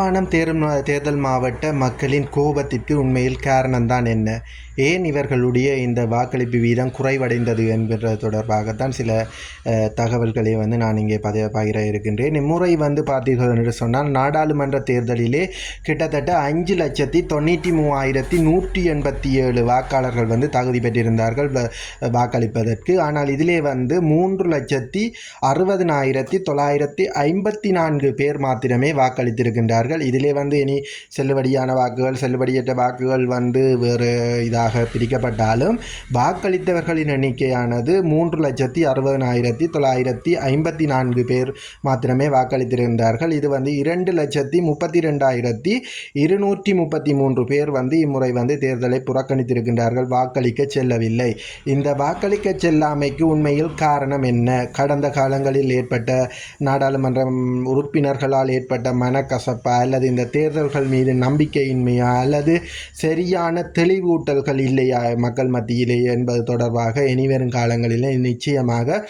யாழ்ப்பாணம் தேரும் தேர்தல் மாவட்ட மக்களின் கோபத்திற்கு உண்மையில் காரணம்தான் என்ன? ஏன் இவர்களுடைய இந்த வாக்களிப்பு வீதம் குறைவடைந்தது என்பது தொடர்பாகத்தான் சில தகவல்களை வந்து நான் இங்கே பத பகிர இருக்கின்றேன். இம்முறை வந்து பார்த்தீர்கள் என்று சொன்னால் நாடாளுமன்ற தேர்தலிலே கிட்டத்தட்ட அஞ்சு லட்சத்தி தொண்ணூற்றி மூவாயிரத்தி நூற்றி எண்பத்தி ஏழு வாக்காளர்கள் வந்து தகுதி பெற்றிருந்தார்கள் வாக்களிப்பதற்கு. ஆனால் இதிலே வந்து மூன்று லட்சத்தி அறுபதினாயிரத்தி தொள்ளாயிரத்தி ஐம்பத்தி நான்கு பேர் மாத்திரமே வாக்களித்திருக்கின்றார்கள். இதிலே வந்து இனி செல்லுபடியான வாக்குகள் செல்லுபடியற்ற வாக்குகள் வந்து வேறு இதாக பிரிக்கப்பட்டாலும் வாக்களித்தவர்களின் எண்ணிக்கையானது மூன்று லட்சத்தி அறுபதனாயிரத்தி தொள்ளாயிரத்தி ஐம்பத்தி நான்கு பேர் மாத்திரமே வாக்களித்திருந்தார்கள். இது வந்து இரண்டு லட்சத்தி முப்பத்தி ரெண்டாயிரத்தி இருநூற்றி முப்பத்தி மூன்று பேர் வந்து இம்முறை வந்து தேர்தலை புறக்கணித்திருக்கின்றார்கள். வாக்களிக்க செல்லவில்லை. இந்த வாக்களிக்க செல்லாமைக்கு உண்மையில் காரணம் என்ன? கடந்த காலங்களில் ஏற்பட்ட நாடாளுமன்றம் உறுப்பினர்களால் ஏற்பட்ட மனக்கசப்பா? அல்லது இந்த தேர்தல்கள் மீது நம்பிக்கையின்மையா? அல்லது சரியான தெளிவூட்டல்கள் இல்லையா? மக்கள் மத்தியிலே என்பது தொடர்பாக இனிவரும் காலங்களிலே நிச்சயமாக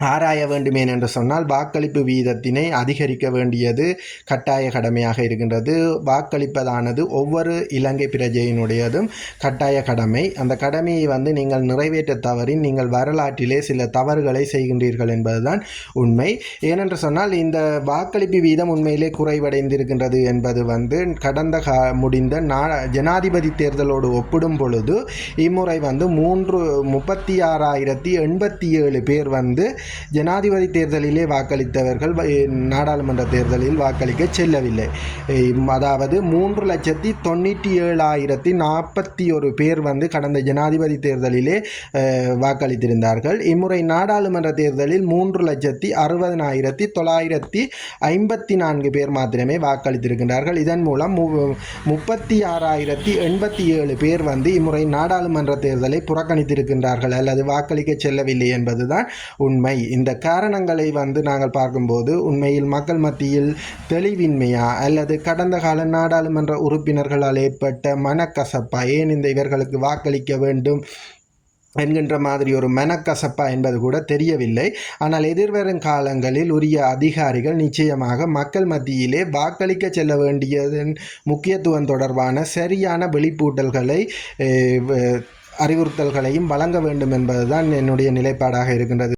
ஆராய வேண்டுமே என்று சொன்னால் வாக்களிப்பு வீதத்தினை அதிகரிக்க வேண்டியது கட்டாய கடமையாக இருக்கின்றது. வாக்களிப்பதானது ஒவ்வொரு இலங்கை பிரஜையினுடையதும் கட்டாய கடமை. அந்த கடமையை வந்து நீங்கள் நிறைவேற்ற தவறின் நீங்கள் வரலாற்றிலே சில தவறுகளை செய்கின்றீர்கள் என்பதுதான் உண்மை. ஏனென்று சொன்னால் இந்த வாக்களிப்பு வீதம் உண்மையிலே குறைவடைந்திருக்கின்றது என்பது வந்து கடந்த கா முடிந்த நா ஜனாதிபதி தேர்தலோடு ஒப்பிடும் பொழுது இம்முறை வந்து மூன்று முப்பத்தி ஆறாயிரத்தி எண்பத்தி ஏழு பேர் வந்து ஜனாதிபதி தேர்தலிலே வாக்களித்தவர்கள் நாடாளுமன்ற தேர்தலில் வாக்களிக்க செல்லவில்லை. அதாவது மூன்று லட்சத்தி தொண்ணூற்றி ஏழாயிரத்தி நாற்பத்தி ஒரு பேர் வந்து கடந்த ஜனாதிபதி தேர்தலிலே வாக்களித்திருந்தார்கள். இம்முறை நாடாளுமன்ற தேர்தலில் மூன்று லட்சத்தி அறுபதனாயிரத்தி தொள்ளாயிரத்தி ஐம்பத்தி நான்கு பேர் மாத்திரமே வாக்களித்திருக்கின்றார்கள். இதன் மூலம் மு- முப்பத்தி ஆறாயிரத்தி எண்பத்தி ஏழு பேர் வந்து இம்முறை நாடாளுமன்ற தேர்தலை புறக்கணித்திருக்கின்றார்கள் அல்லது வாக்களிக்க செல்லவில்லை என்பதுதான் உண்மை. இந்த காரணங்களை வந்து நாங்கள் பார்க்கும்போது உண்மையில் மக்கள் மத்தியில் தெளிவின்மையா அல்லது கடந்த கால நாடாளுமன்ற உறுப்பினர்களால் ஏற்பட்ட மனக்கசப்பா? ஏன் இந்த இவர்களுக்கு வாக்களிக்க வேண்டும் என்கின்ற மாதிரி ஒரு மனக்கசப்பா என்பது கூட தெரியவில்லை. ஆனால் எதிர்வரும் காலங்களில் உரிய அதிகாரிகள் நிச்சயமாக மக்கள் மத்தியிலே வாக்களிக்க செல்ல வேண்டியதன் முக்கியத்துவம் தொடர்பான சரியான வெளிப்பூட்டல்களை அறிவுறுத்தல்களையும் வழங்க வேண்டும் என்பதுதான் என்னுடைய நிலைப்பாடாக இருக்கின்றது.